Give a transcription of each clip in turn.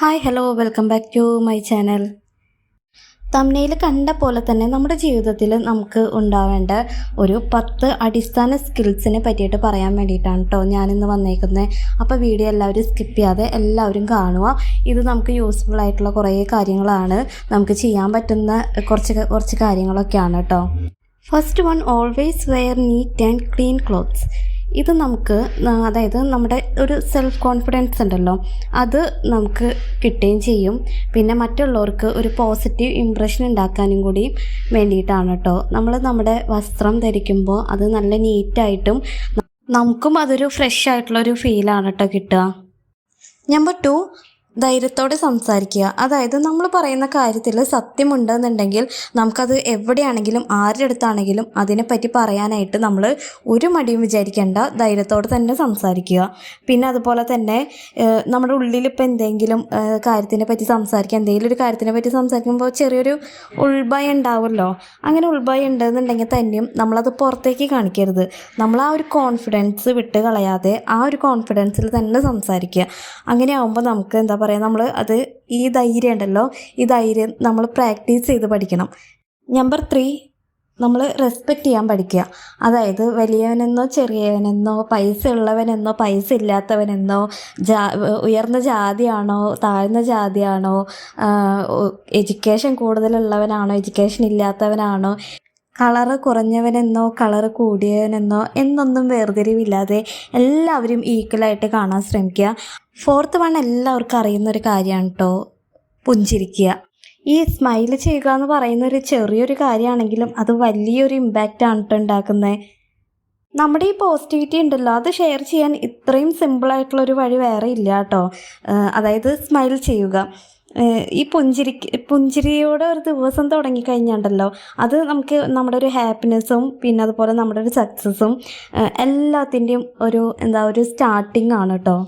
Hi hello welcome back to my channel തമ്നയിൽ കണ്ട പോലെ തന്നെ നമ്മുടെ ജീവിതത്തിൽ നമുക്ക് ഉണ്ടാവേണ്ട ഒരു പത്ത് അടിസ്ഥാന സ്കിൽസിനെ പറ്റിയിട്ട് പറയാൻ വേണ്ടിയിട്ടാണ് കേട്ടോ ഞാനിന്ന് വന്നേക്കുന്നത് അപ്പോൾ വീഡിയോ എല്ലാവരും സ്കിപ്പ് ചെയ്യാതെ എല്ലാവരും കാണുക. ഇത് നമുക്ക് യൂസ്ഫുൾ ആയിട്ടുള്ള കുറേ കാര്യങ്ങളാണ്. നമുക്ക് ചെയ്യാൻ പറ്റുന്ന കുറച്ച് കുറച്ച് കാര്യങ്ങളൊക്കെയാണ് കേട്ടോ first one always wear neat and clean clothes ഇത് നമുക്ക് അതായത് നമ്മുടെ ഒരു സെൽഫ് കോൺഫിഡൻസ് ഉണ്ടല്ലോ. അത് നമുക്ക് കിട്ടുകയും ചെയ്യും. പിന്നെ മറ്റുള്ളവർക്ക് ഒരു പോസിറ്റീവ് ഇമ്പ്രഷൻ ഉണ്ടാക്കാനും കൂടി വേണ്ടിയിട്ടാണ് കേട്ടോ നമ്മൾ നമ്മുടെ വസ്ത്രം ധരിക്കുമ്പോൾ അത് നല്ല നീറ്റായിട്ടും നമുക്കും അതൊരു ഫ്രഷ് ആയിട്ടുള്ള ഒരു ഫീലാണ് കേട്ടോ കിട്ടുക. നമ്പർ ടു ധൈര്യത്തോടെ സംസാരിക്കുക. അതായത് നമ്മൾ പറയുന്ന കാര്യത്തിൽ സത്യമുണ്ടെന്നുണ്ടെങ്കിൽ നമുക്കത് എവിടെയാണെങ്കിലും ആരുടെ അടുത്താണെങ്കിലും അതിനെപ്പറ്റി പറയാനായിട്ട് നമ്മൾ ഒരു മടിയും വിചാരിക്കേണ്ട. ധൈര്യത്തോടെ തന്നെ സംസാരിക്കുക. പിന്നെ അതുപോലെ തന്നെ നമ്മുടെ ഉള്ളിൽ ഇപ്പോൾ എന്തെങ്കിലും കാര്യത്തിനെ പറ്റി സംസാരിക്കുക. എന്തെങ്കിലും ഒരു കാര്യത്തിനെ പറ്റി സംസാരിക്കുമ്പോൾ ചെറിയൊരു ഉൾഭയം ഉണ്ടാവുമല്ലോ. അങ്ങനെ ഉൾഭയം ഉണ്ടെന്നുണ്ടെങ്കിൽ തന്നെയും നമ്മളത് പുറത്തേക്ക് കാണിക്കരുത്. നമ്മൾ ആ ഒരു കോൺഫിഡൻസ് വിട്ട് കളയാതെ ആ ഒരു കോൺഫിഡൻസിൽ തന്നെ സംസാരിക്കുക. അങ്ങനെ ആകുമ്പോൾ നമുക്ക് എന്താ പറയുക നമ്മൾ അത് ഈ ധൈര്യം ഉണ്ടല്ലോ ഈ ധൈര്യം നമ്മൾ പ്രാക്ടീസ് ചെയ്ത് പഠിക്കണം. നമ്പർ ത്രീ നമ്മൾ റെസ്പെക്റ്റ് ചെയ്യാൻ പഠിക്കുക. അതായത് വലിയവനെന്നോ ചെറിയവനെന്നോ പൈസ ഉള്ളവനെന്നോ പൈസ ഇല്ലാത്തവനെന്നോ ജാ ഉയർന്ന ജാതിയാണോ താഴ്ന്ന ജാതിയാണോ എഡ്യൂക്കേഷൻ കൂടുതലുള്ളവനാണോ എഡ്യൂക്കേഷൻ ഇല്ലാത്തവനാണോ കളറ് കുറഞ്ഞവനെന്നോ കളറ് കൂടിയവനെന്നോ എന്നൊന്നും വേർതിരിവില്ലാതെ എല്ലാവരും ഈക്വലായിട്ട് കാണാൻ ശ്രമിക്കുക. ഫോർത്ത് വൺ എല്ലാവർക്കും അറിയുന്ന ഒരു കാര്യമാണ് കേട്ടോ പുഞ്ചിരിക്കുക. ഈ സ്മൈൽ ചെയ്യുക എന്ന് പറയുന്ന ഒരു ചെറിയൊരു കാര്യമാണെങ്കിലും അത് വലിയൊരു ഇമ്പാക്റ്റ് ആണ് കേട്ടോ ഉണ്ടാക്കുന്നത്. നമ്മുടെ ഈ പോസിറ്റിവിറ്റി ഉണ്ടല്ലോ അത് ഷെയർ ചെയ്യാൻ ഇത്രയും സിമ്പിളായിട്ടുള്ളൊരു വഴി വേറെ ഇല്ല കേട്ടോ അതായത് സ്മൈൽ ചെയ്യുക. ഈ പുഞ്ചിരി പുഞ്ചിരിയോടെ ഒരു ദിവസം തുടങ്ങിക്കഴിഞ്ഞാണ്ടല്ലോ അത് നമുക്ക് നമ്മുടെ ഒരു ഹാപ്പിനെസ്സും പിന്നെ അതുപോലെ നമ്മുടെ ഒരു സക്സസ്സും എല്ലാത്തിന്റെയും ഒരു എന്താ ഒരു സ്റ്റാർട്ടിങ് ആണ് കേട്ടോ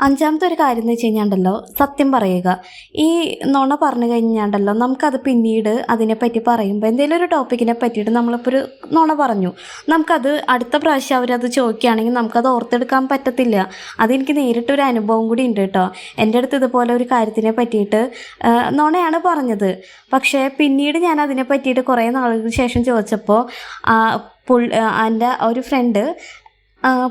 അഞ്ചാമത്തെ ഒരു കാര്യം എന്ന് വെച്ച് കഴിഞ്ഞാണ്ടല്ലോ സത്യം പറയുക. ഈ നുണ പറഞ്ഞു കഴിഞ്ഞാണ്ടല്ലോ നമുക്കത് പിന്നീട് അതിനെപ്പറ്റി പറയുമ്പോൾ എന്തെങ്കിലും ഒരു ടോപ്പിക്കിനെ പറ്റിയിട്ട് നമ്മളിപ്പോൾ ഒരു നുണ പറഞ്ഞു. നമുക്കത് അടുത്ത പ്രാവശ്യം അവരത് ചോദിക്കുകയാണെങ്കിൽ നമുക്കത് ഓർത്തെടുക്കാൻ പറ്റത്തില്ല. അതെനിക്ക് നേരിട്ടൊരു അനുഭവം കൂടി ഉണ്ട് കേട്ടോ. എന്റെ അടുത്ത് ഇതുപോലെ ഒരു കാര്യത്തിനെ പറ്റിയിട്ട് നുണയാണ് പറഞ്ഞത്. പക്ഷേ പിന്നീട് ഞാൻ അതിനെ പറ്റിയിട്ട് കുറേ നാളുകൾക്ക് ശേഷം ചോദിച്ചപ്പോൾ എന്റെ ഒരു ഫ്രണ്ട്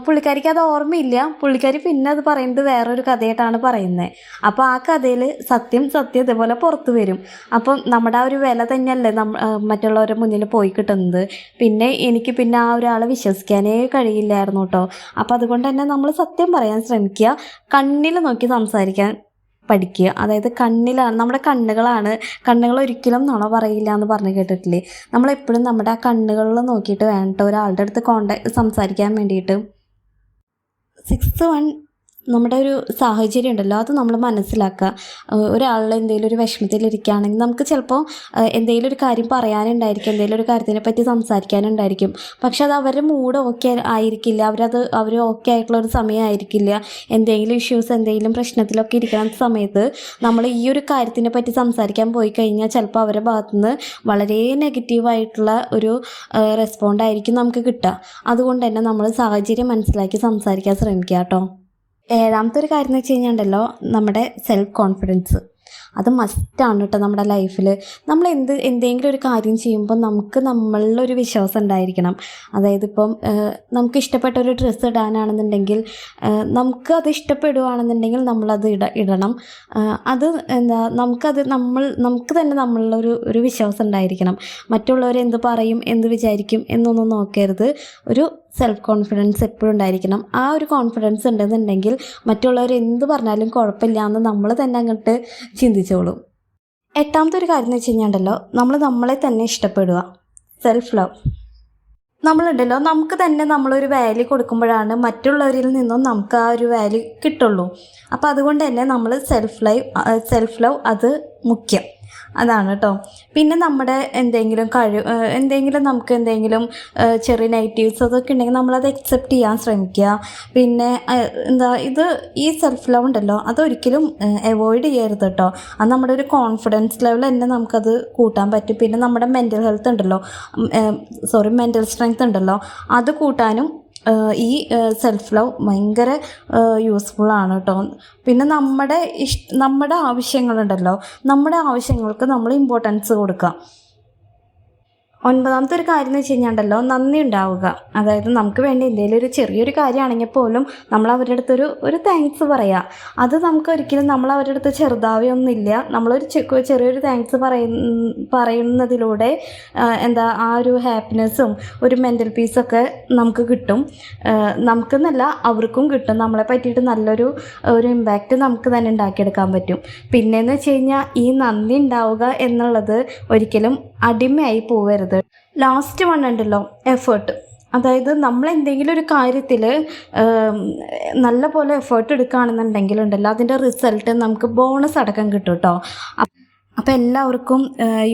പുള്ളിക്കാരിക്ക് അത് ഓർമ്മയില്ല. പുള്ളിക്കാരി പിന്നെ അത് പറയുന്നത് വേറൊരു കഥയായിട്ടാണ് പറയുന്നത് അപ്പോൾ ആ കഥയിൽ സത്യം സത്യം ഇതേപോലെ പുറത്തു വരും. അപ്പം നമ്മുടെ ആ ഒരു വില തന്നെയല്ലേ മറ്റുള്ളവരുടെ മുന്നിൽ പോയി കിട്ടുന്നത്. പിന്നെ എനിക്ക് പിന്നെ ആ ഒരാളെ വിശ്വസിക്കാനേ കഴിയില്ലായിരുന്നു കേട്ടോ. അപ്പോൾ അതുകൊണ്ട് തന്നെ നമ്മൾ സത്യം പറയാൻ ശ്രമിക്കുക. കണ്ണിൽ നോക്കി സംസാരിക്കാൻ പഠിക്കുക. അതായത് കണ്ണിലാണ് നമ്മുടെ കണ്ണുകളാണ്. കണ്ണുകൾ ഒരിക്കലും നുണ പറയില്ല എന്ന് പറഞ്ഞു കേട്ടിട്ടില്ലേ? നമ്മളെപ്പോഴും നമ്മുടെ ആ കണ്ണുകളിൽ നോക്കിയിട്ട് വേണ്ട ഒരാളുടെ അടുത്ത് കോണ്ടാക്ട് സംസാരിക്കാൻ വേണ്ടിയിട്ട്. സിക്സ് വൺ നമ്മുടെ ഒരു സാഹചര്യം ഉണ്ടല്ലോ. അത് നമ്മൾ മനസ്സിലാക്കുക. ഒരാളിൽ എന്തെങ്കിലും ഒരു വിഷമത്തിലിരിക്കുകയാണെങ്കിൽ നമുക്ക് ചിലപ്പോൾ എന്തെങ്കിലും ഒരു കാര്യം പറയാനുണ്ടായിരിക്കും. എന്തെങ്കിലും ഒരു കാര്യത്തിനെ പറ്റി സംസാരിക്കാനുണ്ടായിരിക്കും. പക്ഷെ അത് അവരുടെ മൂഡ് ഓക്കെ ആയിരിക്കില്ല. അവരത് അവർ ഓക്കെ ആയിട്ടുള്ള ഒരു സമയമായിരിക്കില്ല. എന്തെങ്കിലും ഇഷ്യൂസ് എന്തെങ്കിലും പ്രശ്നത്തിലൊക്കെ ഇരിക്കുന്ന സമയത്ത് നമ്മൾ ഈ ഒരു കാര്യത്തിനെ പറ്റി സംസാരിക്കാൻ പോയി കഴിഞ്ഞാൽ ചിലപ്പോൾ അവരുടെ ഭാഗത്തുനിന്ന് വളരെ നെഗറ്റീവായിട്ടുള്ള ഒരു റെസ്പോണ്ടായിരിക്കും നമുക്ക് കിട്ടുക. അതുകൊണ്ട് തന്നെ നമ്മൾ സാഹചര്യം മനസ്സിലാക്കി സംസാരിക്കാൻ ശ്രമിക്കുക കേട്ടോ. ഏഴാമത്തെ ഒരു കാര്യം എന്ന് വെച്ച് കഴിഞ്ഞാൽ നമ്മുടെ സെൽഫ് കോൺഫിഡൻസ് അത് മസ്റ്റാണ് കേട്ടോ നമ്മുടെ ലൈഫിൽ നമ്മൾ എന്ത് എന്തെങ്കിലും ഒരു കാര്യം ചെയ്യുമ്പോൾ നമുക്ക് നമ്മളിലൊരു വിശ്വാസം ഉണ്ടായിരിക്കണം. അതായത് ഇപ്പം നമുക്ക് ഇഷ്ടപ്പെട്ട ഒരു ഡ്രസ്സ് ഇടാനാണെന്നുണ്ടെങ്കിൽ നമുക്ക് അത് ഇഷ്ടപ്പെടുകയാണെന്നുണ്ടെങ്കിൽ നമ്മളത് ഇട ഇടണം. അത് എന്താ നമുക്കത് നമ്മൾ നമുക്ക് തന്നെ നമ്മളിലൊരു ഒരു വിശ്വാസം ഉണ്ടായിരിക്കണം. മറ്റുള്ളവർ എന്ത് പറയും എന്ത് വിചാരിക്കും എന്നൊന്നും നോക്കരുത്. ഒരു സെൽഫ് കോൺഫിഡൻസ് എപ്പോഴും ഉണ്ടായിരിക്കണം. ആ ഒരു കോൺഫിഡൻസ് ഉണ്ടെന്നുണ്ടെങ്കിൽ മറ്റുള്ളവർ എന്ത് പറഞ്ഞാലും കുഴപ്പമില്ല എന്ന് നമ്മൾ തന്നെ അങ്ങോട്ട് ചിന്തിച്ചോളും. എട്ടാമത്തെ ഒരു കാര്യം എന്ന് വെച്ച് കഴിഞ്ഞാൽ നമ്മൾ നമ്മളെ തന്നെ ഇഷ്ടപ്പെടുക. സെൽഫ് ലവ് നമ്മളുണ്ടല്ലോ നമുക്ക് തന്നെ നമ്മളൊരു വാല്യൂ കൊടുക്കുമ്പോഴാണ് മറ്റുള്ളവരിൽ നിന്നും നമുക്ക് ആ ഒരു വാല്യൂ കിട്ടുള്ളൂ. അപ്പോൾ അതുകൊണ്ട് തന്നെ നമ്മൾ സെൽഫ് ലൈവ് സെൽഫ് ലവ് അത് മുഖ്യം. അതാണ് കേട്ടോ പിന്നെ നമ്മുടെ എന്തെങ്കിലും കഴിവ് എന്തെങ്കിലും നമുക്ക് എന്തെങ്കിലും ചെറിയ നെഗറ്റീവ്സ് അതൊക്കെ ഉണ്ടെങ്കിൽ നമ്മളത് അക്സെപ്റ്റ് ചെയ്യാൻ ശ്രമിക്കുക. പിന്നെ എന്താ ഇത് ഈ സെൽഫ് ലവ് ഉണ്ടല്ലോ അതൊരിക്കലും അവോയ്ഡ് ചെയ്യരുത് കേട്ടോ അത് നമ്മുടെ ഒരു കോൺഫിഡൻസ് ലെവൽ തന്നെ നമുക്കത് കൂട്ടാൻ പറ്റും. പിന്നെ നമ്മുടെ മെന്റൽ ഹെൽത്ത് ഉണ്ടല്ലോ സോറി മെന്റൽ സ്ട്രെങ്ത് ഉണ്ടല്ലോ അത് കൂട്ടാനും ഈ സെൽഫ് ലവ് ഭയങ്കര യൂസ്ഫുള്ളാണ് കേട്ടോ പിന്നെ നമ്മുടെ ഇഷ് നമ്മുടെ ആവശ്യങ്ങളുണ്ടല്ലോ. നമ്മുടെ ആവശ്യങ്ങൾക്ക് നമ്മൾ ഇമ്പോർട്ടൻസ് കൊടുക്കുക ഒൻപതാമത്തെ ഒരു കാര്യം എന്ന് വെച്ച് കഴിഞ്ഞാണ്ടല്ലോ നന്ദി ഉണ്ടാവുക. അതായത് നമുക്ക് വേണ്ടി എന്തെങ്കിലും ഒരു ചെറിയൊരു കാര്യമാണെങ്കിൽ പോലും നമ്മൾ അവരുടെ അടുത്തൊരു ഒരു താങ്ക്സ് പറയുക അത് നമുക്ക് ഒരിക്കലും നമ്മൾ അവരുടെ അടുത്ത് ചെറുതാവുകയൊന്നുമില്ല നമ്മളൊരു ചെറിയൊരു താങ്ക്സ് പറയ പറയുന്നതിലൂടെ എന്താ ആ ഒരു ഹാപ്പിനെസ്സും ഒരു മെന്റൽ പീസൊക്കെ നമുക്ക് കിട്ടും. നമുക്കെന്നല്ല അവർക്കും കിട്ടും. നമ്മളെ പറ്റിയിട്ട് നല്ലൊരു ഒരു ഇമ്പാക്റ്റ് നമുക്ക് തന്നെ ഉണ്ടാക്കിയെടുക്കാൻ പറ്റും. പിന്നെയെന്ന് വെച്ച് കഴിഞ്ഞാൽ ഈ നന്ദി ഉണ്ടാവുക എന്നുള്ളത് ഒരിക്കലും അടിമയായി പോവരുത്. ലാസ്റ്റ് വൺ ഉണ്ടല്ലോ എഫേർട്ട് അതായത് നമ്മൾ എന്തെങ്കിലും ഒരു കാര്യത്തിൽ നല്ല പോലെ എഫേർട്ട് എടുക്കുകയാണെന്നുണ്ടെങ്കിൽ ഉണ്ടല്ലോ അതിന്റെ റിസൾട്ട് നമുക്ക് ബോണസ് അടക്കം കിട്ടും കേട്ടോ അപ്പോൾ എല്ലാവർക്കും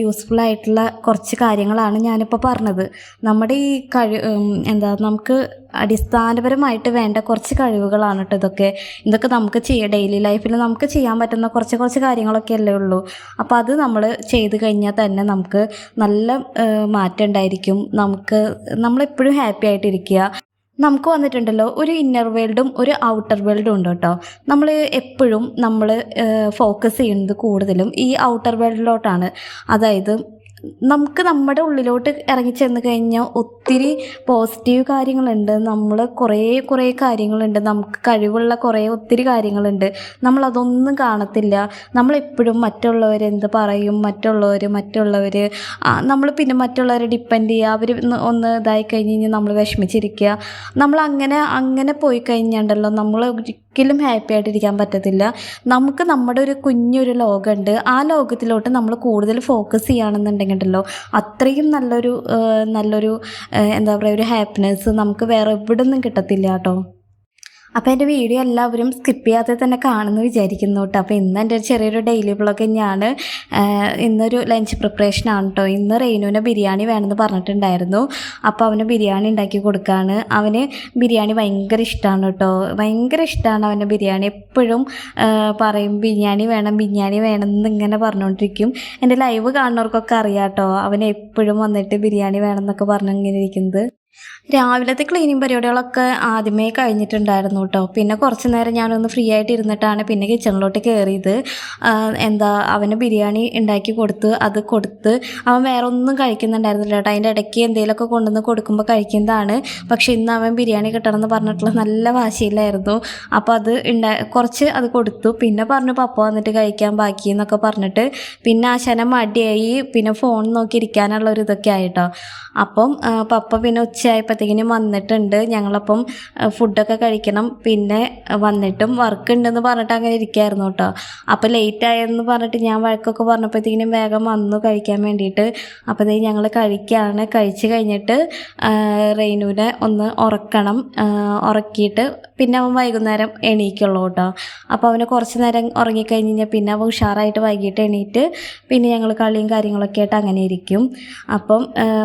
യൂസ്ഫുൾ ആയിട്ടുള്ള കുറച്ച് കാര്യങ്ങളാണ് ഞാനിപ്പോൾ പറഞ്ഞത്. നമ്മുടെ ഈ കഴി എന്താ നമുക്ക് അടിസ്ഥാനപരമായിട്ട് വേണ്ട കുറച്ച് കഴിവുകളാണ് കേട്ടോ ഇതൊക്കെ. ഇതൊക്കെ നമുക്ക് ചെയ്യാം. ഡെയിലി ലൈഫിൽ നമുക്ക് ചെയ്യാൻ പറ്റുന്ന കുറച്ച് കുറച്ച് കാര്യങ്ങളൊക്കെ അല്ലേ ഉള്ളൂ. അപ്പോൾ അത് നമ്മൾ ചെയ്ത് കഴിഞ്ഞാൽ തന്നെ നമുക്ക് നല്ല മാറ്റം ഉണ്ടായിരിക്കും. നമുക്ക് നമ്മളെപ്പോഴും ഹാപ്പി ആയിട്ടിരിക്കുക. നമുക്ക് വന്നിട്ടുണ്ടല്ലോ ഒരു ഇന്നർ വേൾഡും ഒരു ഔട്ടർ വേൾഡും ഉണ്ട് കേട്ടോ. നമ്മൾ എപ്പോഴും നമ്മൾ ഫോക്കസ് ചെയ്യുന്നത് കൂടുതലും ഈ ഔട്ടർ വേൾഡിലോട്ടാണ് അതായത് നമുക്ക് നമ്മുടെ ഉള്ളിലോട്ട് ഇറങ്ങി ചെന്ന് കഴിഞ്ഞാൽ ഒത്തിരി പോസിറ്റീവ് കാര്യങ്ങളുണ്ട്. നമ്മൾ കുറേ കുറേ കാര്യങ്ങളുണ്ട്. നമുക്ക് കഴിവുള്ള കുറേ ഒത്തിരി കാര്യങ്ങളുണ്ട്. നമ്മളതൊന്നും കാണത്തില്ല. നമ്മളെപ്പോഴും മറ്റുള്ളവർ എന്ത് പറയും? മറ്റുള്ളവർ മറ്റുള്ളവർ നമ്മൾ പിന്നെ മറ്റുള്ളവരെ ഡിപ്പെൻഡ് ചെയ്യുക. അവർ ഒന്ന് ഇതായി കഴിഞ്ഞ് കഴിഞ്ഞാൽ നമ്മൾ വിഷമിച്ചിരിക്കുക. നമ്മൾ അങ്ങനെ അങ്ങനെ പോയി കഴിഞ്ഞാണ്ടല്ലോ നമ്മൾ ഒരിക്കലും ഹാപ്പി ആയിട്ടിരിക്കാൻ പറ്റത്തില്ല. നമുക്ക് നമ്മുടെ ഒരു കുഞ്ഞൊരു ലോകമുണ്ട്. ആ ലോകത്തിലോട്ട് നമ്മൾ കൂടുതൽ ഫോക്കസ് ചെയ്യുകയാണെന്നുണ്ടെങ്കിൽ ഉണ്ടല്ലോ അത്രയും നല്ലൊരു നല്ലൊരു എന്താ പറയുക ഒരു ഹാപ്പിനെസ് നമുക്ക് വേറെ എവിടെ നിന്നും കിട്ടത്തില്ല കേട്ടോ. അപ്പോൾ എന്റെ വീഡിയോ എല്ലാവരും സ്കിപ്പ് ചെയ്യാതെ തന്നെ കാണുമെന്ന് വിചാരിക്കുന്നു കേട്ടോ അപ്പോൾ ഇന്ന് എന്റെ ഒരു ചെറിയൊരു ഡെയിലി വ്ളോഗ് തന്നെയാണ്. ഇന്നൊരു ലഞ്ച് പ്രിപ്പറേഷനാണ് കേട്ടോ ഇന്ന് റെയിനുവിനെ ബിരിയാണി വേണമെന്ന് പറഞ്ഞിട്ടുണ്ടായിരുന്നു. അപ്പോൾ അവന് ബിരിയാണി ഉണ്ടാക്കി കൊടുക്കുകയാണ് അവന് ബിരിയാണി ഭയങ്കര ഇഷ്ടമാണ് കേട്ടോ ഭയങ്കര ഇഷ്ടമാണ് അവന്റെ ബിരിയാണി. എപ്പോഴും പറയും ബിരിയാണി വേണം ബിരിയാണി വേണം എന്നിങ്ങനെ പറഞ്ഞുകൊണ്ടിരിക്കും എന്റെ ലൈവ് കാണുന്നവർക്കൊക്കെ അറിയാം കേട്ടോ അവൻ എപ്പോഴും വന്നിട്ട് ബിരിയാണി വേണം എന്നൊക്കെ പറഞ്ഞിങ്ങനെ ഇരിക്കുന്നത്. രാവിലത്തെ ക്ലീനിങ് പരിപാടികളൊക്കെ ആദ്യമേ കഴിഞ്ഞിട്ടുണ്ടായിരുന്നു കേട്ടോ പിന്നെ കുറച്ച് നേരം ഞാനൊന്ന് ഫ്രീ ആയിട്ട് ഇരുന്നിട്ടാണ് പിന്നെ കിച്ചണിലോട്ട് കയറിയത് എന്താ അവന് ബിരിയാണി ഉണ്ടാക്കി കൊടുത്ത് അത് കൊടുത്ത് അവൻ വേറെ ഒന്നും കഴിക്കുന്നുണ്ടായിരുന്നില്ല കേട്ടോ അതിന്റെ ഇടയ്ക്ക് എന്തെങ്കിലുമൊക്കെ കൊണ്ടുവന്ന് കൊടുക്കുമ്പോൾ കഴിക്കുന്നതാണ്. പക്ഷേ ഇന്ന് അവൻ ബിരിയാണി കിട്ടണം എന്ന് പറഞ്ഞിട്ടുള്ള നല്ല വാശിയിലായിരുന്നു. അപ്പോൾ അത് ഉണ്ടാ കുറച്ച് അത് കൊടുത്തു. പിന്നെ പറഞ്ഞു പപ്പ വന്നിട്ട് കഴിക്കാൻ ബാക്കി എന്നൊക്കെ പറഞ്ഞിട്ട് പിന്നെ ആശാന മടിയായി. പിന്നെ ഫോൺ നോക്കി ഇരിക്കാനുള്ള ഒരു ഇതൊക്കെ ആയിട്ടോ അപ്പം പപ്പ പിന്നെ ഉച്ചയായപ്പോഴത്തേക്കിനും വന്നിട്ടുണ്ട്. ഞങ്ങളപ്പം ഫുഡൊക്കെ കഴിക്കണം. പിന്നെ വന്നിട്ടും വർക്ക് ഉണ്ടെന്ന് പറഞ്ഞിട്ട് അങ്ങനെ ഇരിക്കായിരുന്നു കേട്ടോ. അപ്പോൾ ലേറ്റ് ആയെന്ന് പറഞ്ഞിട്ട് ഞാൻ വഴക്കൊക്കെ പറഞ്ഞപ്പോഴത്തേക്കിനും വേഗം വന്നു കഴിക്കാൻ വേണ്ടിയിട്ട്. അപ്പോൾ ഞങ്ങൾ കഴിക്കുകയാണ് കഴിച്ച് കഴിഞ്ഞിട്ട് റെയിനുവിനെ ഒന്ന് ഉറക്കണം. ഉറക്കിയിട്ട് പിന്നെ അവൻ വൈകുന്നേരം എണീക്കുള്ളൂ കേട്ടോ. അപ്പോൾ അവന് കുറച്ച് നേരം ഉറങ്ങിക്കഴിഞ്ഞ് കഴിഞ്ഞാൽ പിന്നെ അവൻ ഉഷാറായിട്ട് വൈകിട്ട് എണീറ്റ് പിന്നെ ഞങ്ങൾ കളിയും കാര്യങ്ങളൊക്കെ ആയിട്ട് അങ്ങനെ ഇരിക്കും. അപ്പം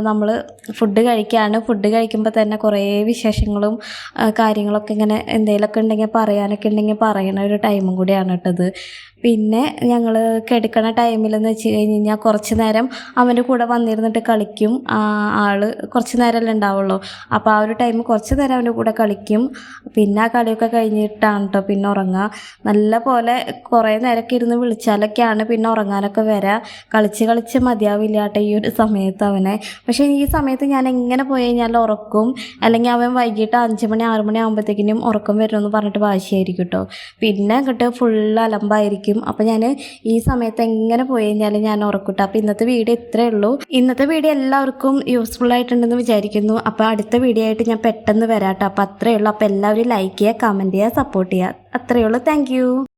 നമ്മൾ ഫുഡ് കഴിക്കുകയാണ് ഫുഡ് കഴിക്കുമ്പോൾ തന്നെ കുറേ വിശേഷങ്ങളും കാര്യങ്ങളൊക്കെ ഇങ്ങനെ എന്തെങ്കിലുമൊക്കെ ഉണ്ടെങ്കിൽ പറയാനൊക്കെ ഉണ്ടെങ്കിൽ പറയണ ഒരു ടൈമും കൂടിയാണ് കേട്ടത് പിന്നെ ഞങ്ങൾ കിടക്കണ ടൈമിലെന്ന് വെച്ച് കഴിഞ്ഞ് കഴിഞ്ഞാൽ കുറച്ച് നേരം അവന്റെ കൂടെ വന്നിരുന്നിട്ട് കളിക്കും. ആൾ കുറച്ച് നേരമല്ലേ ഉണ്ടാവുള്ളൂ. അപ്പോൾ ആ ഒരു ടൈം കുറച്ച് നേരം അവന്റെ കൂടെ കളിക്കും. പിന്നെ ആ കളിയൊക്കെ കഴിഞ്ഞിട്ടാണ് കേട്ടോ പിന്നെ ഉറങ്ങുക നല്ല പോലെ കുറേ നേരമൊക്കെ ഇരുന്ന് വിളിച്ചാലൊക്കെയാണ് പിന്നെ ഉറങ്ങാനൊക്കെ വരിക കളിച്ച് കളിച്ച് മതിയാവില്ല കേട്ടോ ഈ ഒരു സമയത്ത് അവനെ. പക്ഷേ ഈ സമയത്ത് ഞാൻ എങ്ങനെ പോയി കഴിഞ്ഞാൽ ഉറക്കും. അല്ലെങ്കിൽ അവൻ വൈകിട്ട് അഞ്ച് മണി ആറ് മണി ആകുമ്പോഴത്തേക്കിനും ഉറക്കം വരുമെന്ന് പറഞ്ഞിട്ട് വാശിയായിരിക്കും കേട്ടോ പിന്നെ അങ്ങോട്ട് ഫുൾ അലമ്പായിരിക്കും. അപ്പോൾ ഞാൻ ഈ സമയത്ത് എങ്ങനെ പോയി കഴിഞ്ഞാലും ഞാൻ ഉറക്കൂട്ടോ. അപ്പോൾ ഇന്നത്തെ വീഡിയോ ഇത്രയേ ഉള്ളൂ. ഇന്നത്തെ വീഡിയോ എല്ലാവർക്കും യൂസ്ഫുൾ ആയിട്ടുണ്ടെന്ന് വിചാരിക്കുന്നു. അപ്പോൾ അടുത്ത വീഡിയോ ആയിട്ട് ഞാൻ പെട്ടെന്ന് വരാട്ടോ. അപ്പോൾ അത്രയേ ഉള്ളൂ. അപ്പോൾ എല്ലാവരും ലൈക്ക് ചെയ്യുക കമന്റ് ചെയ്യുക സപ്പോർട്ട് ചെയ്യുക. അത്രയേ ഉള്ളൂ. താങ്ക്